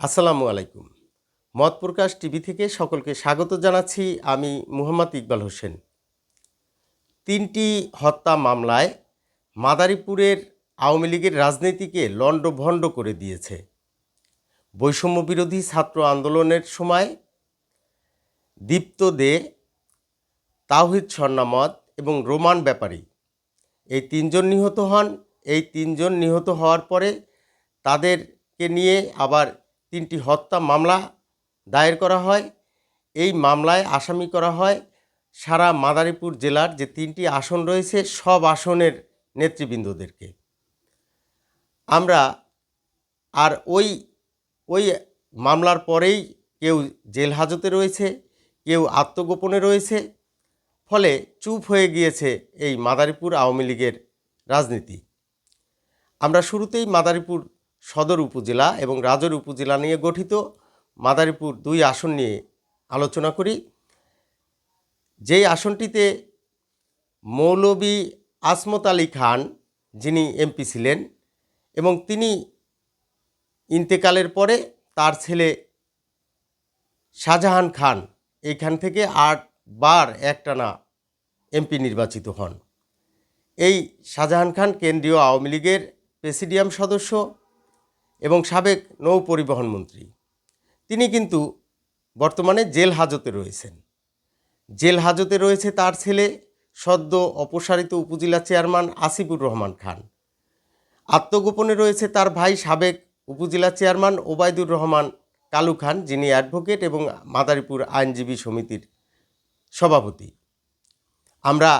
আসসালামু আলাইকুম। মত প্রকাশ টিভি থেকে সকলকে স্বাগত জানাচ্ছি আমি মুহাম্মদ ইকবাল হোসেন। তিনটি হত্যা মামলায় মাদারীপুরের আওয়ামী লীগের রাজনীতিকে লণ্ডভণ্ড করে দিয়েছে। বৈষম্য বিরোধী ছাত্র আন্দোলনের সময় দীপ্ত দে, তাওহিদ স্বর্ণামত এবং রোমান ব্যাপারী এই তিনজন নিহত হন। এই তিনজন নিহত হওয়ার পরে তাদেরকে নিয়ে আবার তিনটি হত্যা মামলা দায়ের করা হয়। এই মামলায় আসামি করা হয় সারা মাদারীপুর জেলার যে তিনটি আসন রয়েছে, সব আসনের নেতৃবৃন্দদেরকে। আমরা আর ওই ওই মামলার পরেই কেউ জেল হাজতে রয়েছে, কেউ আত্মগোপনে রয়েছে, ফলে চুপ হয়ে গিয়েছে এই মাদারীপুর আওয়ামী লীগের রাজনীতি। আমরা শুরুতেই মাদারীপুর সদর উপজেলা এবং রাজর উপজেলা নিয়ে গঠিত। মাদারীপুর দুই আসন নিয়ে আলোচনা করি। যেই আসনটিতে মৌলবী আসমত আলী খান, যিনি এমপি ছিলেন এবং তিনি ইন্তেকালের পরে তার ছেলে শাহজাহান খান এইখান থেকে আট বার একটানা এমপি নির্বাচিত হন। এই শাহজাহান খান কেন্দ্রীয় আওয়ামী লীগের প্রেসিডিয়াম সদস্য। এবং সাবেক নৌ পরিবহন মন্ত্রী তিনি কিন্তু বর্তমানে জেল হাজতে রয়েছেন। জেল হাজতে রয়েছে তার ছেলে সদ্য অপসারিত উপজেলা চেয়ারম্যান আসিফুর রহমান খান। আত্মগোপনে রয়েছে তার ভাই সাবেক উপজেলা চেয়ারম্যান ওবায়দুর রহমান কালু খান, যিনি অ্যাডভোকেট এবং মাদারীপুর আইনজীবী সমিতির সভাপতি। আমরা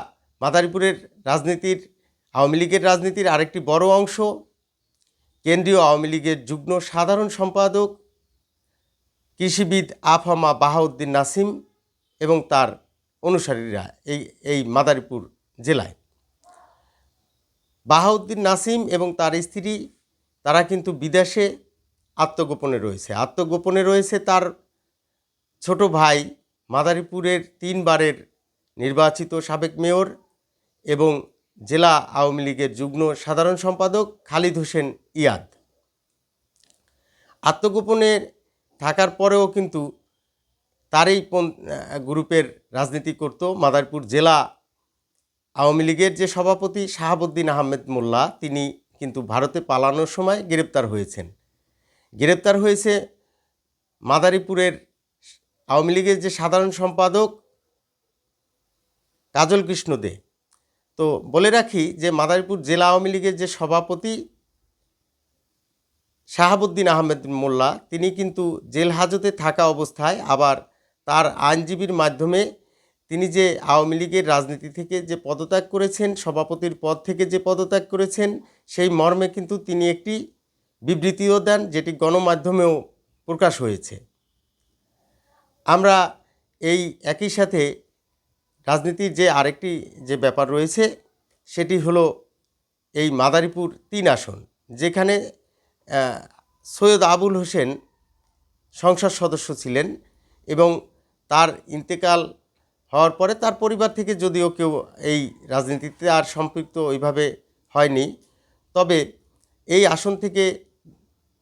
মাদারীপুরের রাজনীতির, আওয়ামী লীগের রাজনীতির আরেকটি বড় অংশ কেন্দ্রীয় আওয়ামী লীগের যুগ্ম সাধারণ সম্পাদক, কৃষিবিদ আফামা বাহাউদ্দিন নাসিম এবং তার অনুসারীরা এই এই মাদারীপুর জেলায়। বাহাউদ্দিন নাসিম এবং তার স্ত্রী, তারা কিন্তু বিদেশে আত্মগোপনে রয়েছে। আত্মগোপনে রয়েছে তার ছোট ভাই মাদারীপুরের তিনবারের নির্বাচিত সাবেক মেয়র এবং জেলা আওয়ামী লীগের যুগ্ম সাধারণ সম্পাদক খালিদ হোসেন ইয়াদ। আত্মগোপনে থাকার পরেও কিন্তু তারই গ্রুপের রাজনীতি করত মাদারীপুর জেলা আওয়ামী লীগের যে সভাপতি শাহাবুদ্দিন আহমেদ মোল্লা, তিনি কিন্তু ভারতে পালানোর সময় গ্রেপ্তার হয়েছেন। গ্রেপ্তার হয়েছে মাদারীপুরের আওয়ামী লীগের যে সাধারণ সম্পাদক কাজল কৃষ্ণ দে। তো বলে রাখি যে মাদারীপুর জেলা আওয়ামী লীগের যে সভাপতি শাহাবুদ্দিন আহমেদ মোল্লা, তিনি কিন্তু জেল হাজতে থাকা অবস্থায় আবার তার আইনজীবীর মাধ্যমে তিনি যে আওয়ামী লীগের রাজনীতি থেকে যে পদত্যাগ করেছেন, সভাপতির পদ থেকে যে পদত্যাগ করেছেন, সেই মর্মে কিন্তু তিনি একটি বিবৃতিও দেন যেটি গণমাধ্যমেও প্রকাশ হয়েছে। আমরা এই একই সাথে রাজনীতির যে আরেকটি যে ব্যাপার রয়েছে, সেটি হলো এই মাদারীপুর তিন আসন, যেখানে সৈয়দ আবুল হোসেন সংসদ সদস্য ছিলেন এবং তার ইন্তেকাল হওয়ার পরে তার পরিবার থেকে যদিও কেউ এই রাজনীতিতে আর সম্পৃক্ত ওইভাবে হয়নি, তবে এই আসন থেকে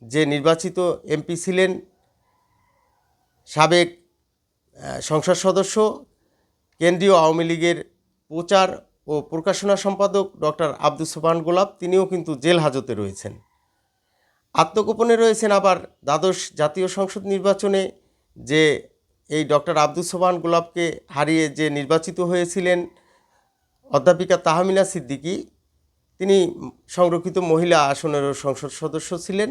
যে নির্বাচিত এমপি ছিলেন, সাবেক সংসদ সদস্য কেন্দ্রীয় আওয়ামী লীগের প্রচার ও প্রকাশনা সম্পাদক ডক্টর আব্দুল সোবান গোলাপ, তিনিও কিন্তু জেল হাজতে রয়েছেন। আত্মগোপনে রয়েছেন আবার দ্বাদশ জাতীয় সংসদ নির্বাচনে, যে এই ডক্টর আব্দুল সোবান গোলাপকে হারিয়ে যে নির্বাচিত হয়েছিলেন অধ্যাপিকা তাহমিনা সিদ্দিকী, তিনি সংরক্ষিত মহিলা আসনেরও সংসদ সদস্য ছিলেন,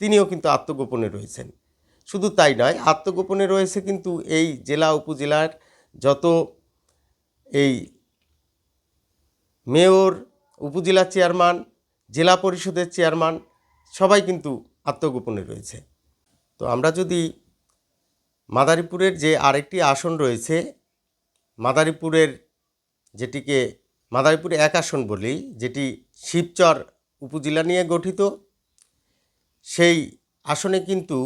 তিনিও কিন্তু আত্মগোপনে রয়েছেন। শুধু তাই নয়, আত্মগোপনে রয়েছে কিন্তু এই জেলা উপজেলার যত এই মেয়র, উপজেলা চেয়ারম্যান, জেলা পরিষদের চেয়ারম্যান সবাই কিন্তু আত্মগোপনে রয়েছে। তো আমরা যদি মাদারীপুরের যে আরেকটি আসন রয়েছে, মাদারীপুরের যেটিকে, মাদারীপুর এক আসন বলি, যেটি শিবচর উপজেলা নিয়ে গঠিত, সেই আসনে কিন্তু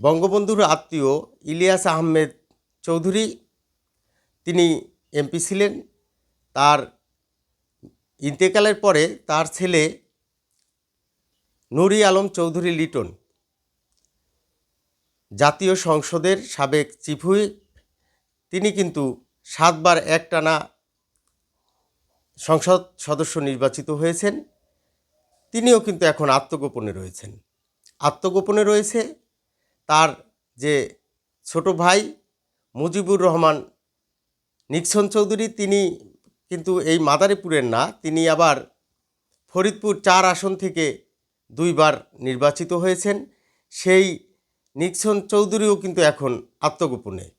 বঙ্গবন্ধুর আত্মীয় ইলিয়াস আহমেদ চৌধুরী তিনি এমপি ছিলেন। তার ইন্তেকালের পরে তার ছেলে নুরি আলম চৌধুরী লিটন, জাতীয় সংসদের সাবেক চিফ হুইপ তিনি কিন্তু সাতবার একটানা সংসদ সদস্য নির্বাচিত হয়েছেন। তিনিও কিন্তু এখন আত্মগোপনে রয়েছেন। আত্মগোপনে রয়েছে তার যে ছোট ভাই মুজিবুর রহমান নিক্সন চৌধুরী তিনি কিন্তু এই মাদারীপুরের না, তিনি আবার ফরিদপুর চার আসন থেকে দুইবার নির্বাচিত হয়েছেন। সেই নিক্সন চৌধুরীও কিন্তু এখন আত্মগোপনে।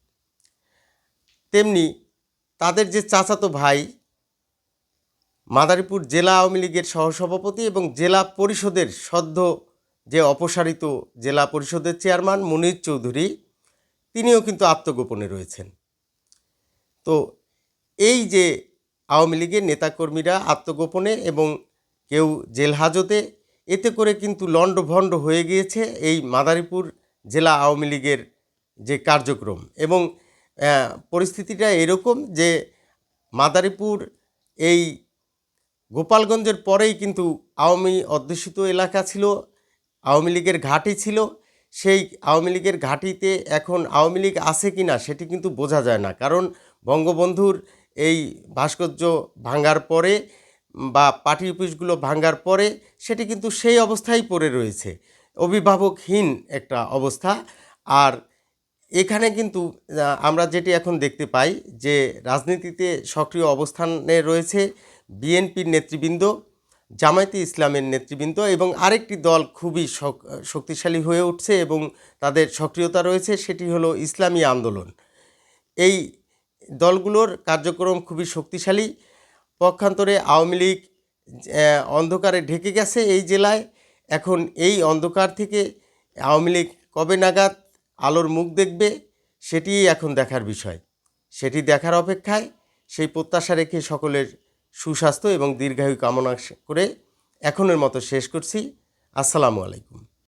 তেমনি তাদের যে চাচাতো ভাই মাদারীপুর জেলা আওয়ামী লীগের সহসভাপতি এবং জেলা পরিষদের সদ্য যে অপসারিত জেলা পরিষদের চেয়ারম্যান মুনির চৌধুরী, তিনিও কিন্তু আত্মগোপনে রয়েছেন। তো এই যে আওয়ামী লীগের নেতাকর্মীরা আত্মগোপনে এবং কেউ জেল হাজতে, এতে করে কিন্তু লণ্ডভণ্ড হয়ে গিয়েছে এই মাদারীপুর জেলা আওয়ামী লীগের যে কার্যক্রম এবং পরিস্থিতিটা এরকম যে মাদারীপুর এই গোপালগঞ্জের পরেই কিন্তু আওয়ামী অধ্যুষিত এলাকা ছিল, আওয়ামী লীগের ঘাঁটি ছিল। সেই আওয়ামী লীগের ঘাঁটিতে এখন আওয়ামী লীগ আছে কি না সেটি কিন্তু বোঝা যায় না। কারণ বঙ্গবন্ধুর এই ভাস্কর্য ভাঙ্গার পরে বা পার্টি অফিসগুলো ভাঙ্গার পরে সেটি কিন্তু সেই অবস্থায় পড়ে রয়েছে। অভিভাবকহীন একটা অবস্থা। আর এখানে কিন্তু আমরা যেটি এখন দেখতে পাই যে রাজনীতিতে সক্রিয় অবস্থানে রয়েছে বিএনপির নেতৃবৃন্দ, জামায়াতে ইসলামের নেতৃবৃন্দ এবং আরেকটি দল খুবই শক্তিশালী হয়ে উঠছে এবং তাদের সক্রিয়তা রয়েছে, সেটি হলো ইসলামী আন্দোলন। এই দলগুলোর কার্যক্রম খুবই শক্তিশালী। পক্ষান্তরে আওয়ামী লীগ অন্ধকারে ঢেকে গেছে এই জেলায়। এখন এই অন্ধকার থেকে আওয়ামী লীগ কবে নাগাদ আলোর মুখ দেখবে সেটিই এখন দেখার বিষয়। সেটি দেখার অপেক্ষায় সেই প্রত্যাশা রেখে সকলের সুস্বাস্থ্য এবং দীর্ঘায়ু কামনা করে এখনের মতো শেষ করছি। আসসালামু আলাইকুম।